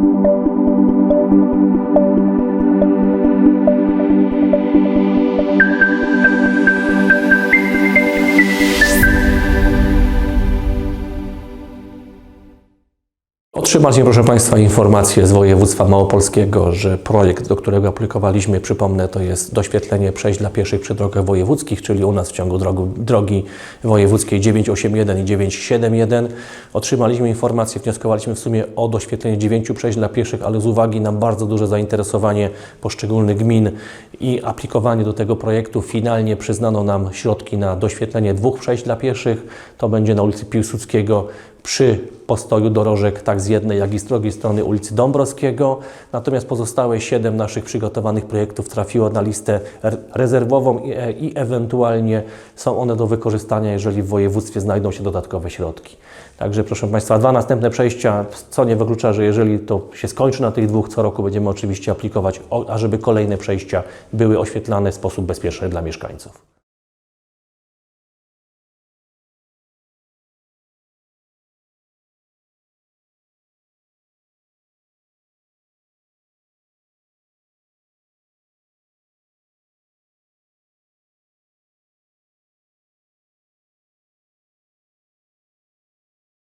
thank you Otrzymaliśmy, proszę Państwa, informację z województwa małopolskiego, że projekt, do którego aplikowaliśmy, przypomnę, to jest doświetlenie przejść dla pieszych przy drogach wojewódzkich, czyli u nas w ciągu drogu, drogi wojewódzkiej 981 i 971. Otrzymaliśmy informację, wnioskowaliśmy w sumie o doświetlenie dziewięciu przejść dla pieszych, ale z uwagi na bardzo duże zainteresowanie poszczególnych gmin i aplikowanie do tego projektu, finalnie przyznano nam środki na doświetlenie dwóch przejść dla pieszych. To będzie na ulicy Piłsudskiego przy postoju dorożek tak z jednej, jak i z drugiej strony ulicy Dąbrowskiego. Natomiast pozostałe siedem naszych przygotowanych projektów trafiło na listę re- rezerwową i, e, i ewentualnie są one do wykorzystania, jeżeli w województwie znajdą się dodatkowe środki. Także proszę Państwa, dwa następne przejścia, co nie wyklucza, że jeżeli to się skończy na tych dwóch, co roku będziemy oczywiście aplikować, ażeby kolejne przejścia były oświetlane w sposób bezpieczny dla mieszkańców.